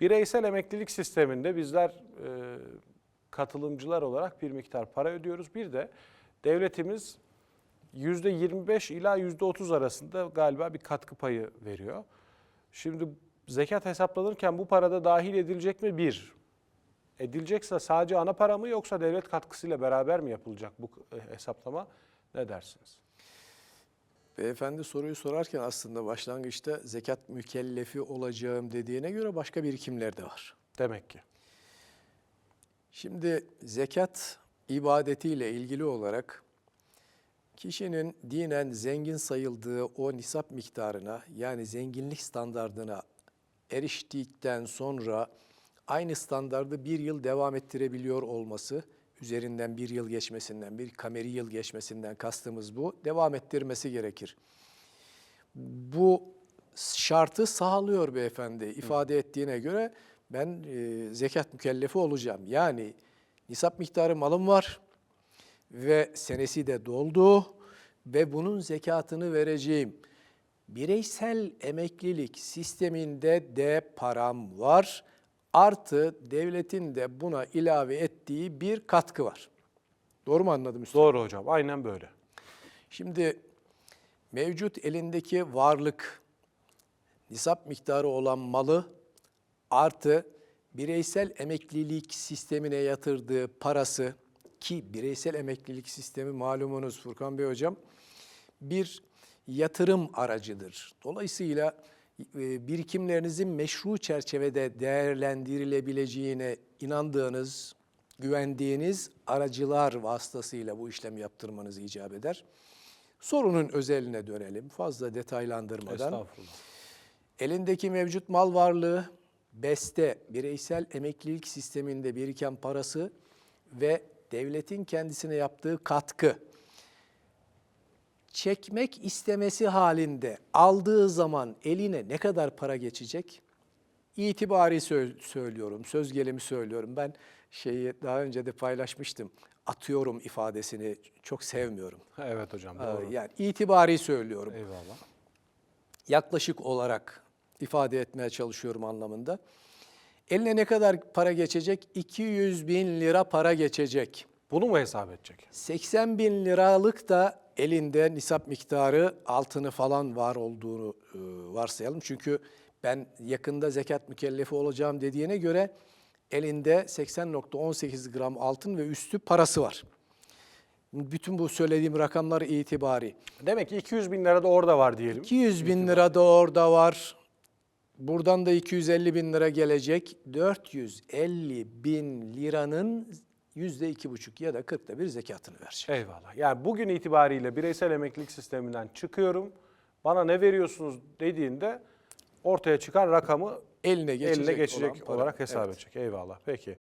Bireysel emeklilik sisteminde bizler e, katılımcılar olarak bir miktar para ödüyoruz. Bir de devletimiz %25 ila %30 arasında galiba bir katkı payı veriyor. Şimdi zekat hesaplanırken bu parada dahil edilecek mi? Bir. Edilecekse sadece ana para mı yoksa devlet katkısıyla beraber mi yapılacak bu e, hesaplama? Ne dersiniz? Beyefendi soruyu sorarken aslında başlangıçta zekat mükellefi olacağım dediğine göre başka birikimler de var. Demek ki. Şimdi zekat ibadetiyle ilgili olarak kişinin dinen zengin sayıldığı o nisap miktarına yani zenginlik standardına eriştikten sonra aynı standardı bir yıl devam ettirebiliyor olması, üzerinden bir yıl geçmesinden, bir kameri yıl geçmesinden kastımız bu, devam ettirmesi gerekir. Bu şartı sağlıyor beyefendi ifade ettiğine göre ben e, zekat mükellefi olacağım. Yani nisap miktarı malım var ve senesi de doldu ve bunun zekatını vereceğim. Bireysel emeklilik sisteminde de param var. Artı devletin de buna ilave ettiği bir katkı var. Doğru mu anladım Üstad? Doğru hocam. Aynen böyle. Şimdi mevcut elindeki varlık, nisap miktarı olan malı artı bireysel emeklilik sistemine yatırdığı parası ki bireysel emeklilik sistemi malumunuz Furkan Bey hocam bir yatırım aracıdır. Dolayısıyla birikimlerinizin meşru çerçevede değerlendirilebileceğine inandığınız, güvendiğiniz aracılar vasıtasıyla bu işlemi yaptırmanız icap eder. Sorunun özeline dönelim fazla detaylandırmadan. Estağfurullah. Elindeki mevcut mal varlığı, beste, bireysel emeklilik sisteminde biriken parası ve devletin kendisine yaptığı katkı. Çekmek istemesi halinde aldığı zaman eline ne kadar para geçecek? İtibari sö- söylüyorum, söz gelimi söylüyorum. Ben şeyi daha önce de paylaşmıştım. Atıyorum ifadesini çok sevmiyorum. Evet hocam. Ee, Doğru. Yani itibari söylüyorum Eyvallah. yaklaşık olarak ifade etmeye çalışıyorum anlamında. Eline ne kadar para geçecek? 200 bin lira para geçecek. Bunu mu hesap edecek? 80 bin liralık da elinde nisap miktarı altını falan var olduğunu e, varsayalım. Çünkü ben yakında zekat mükellefi olacağım dediğine göre elinde 80.18 gram altın ve üstü parası var. Bütün bu söylediğim rakamlar itibari. Demek ki 200 bin lira da orada var diyelim. 200 bin lira da orada var. Buradan da 250 bin lira gelecek. 450 bin liranın yüzde iki buçuk ya da kırkta bir zekatını verecek. Eyvallah. Yani bugün itibariyle bireysel emeklilik sisteminden çıkıyorum. Bana ne veriyorsunuz dediğinde ortaya çıkan rakamı Eline geçecek, eline geçecek olan para. olarak hesap Evet. edecek. Eyvallah. Peki.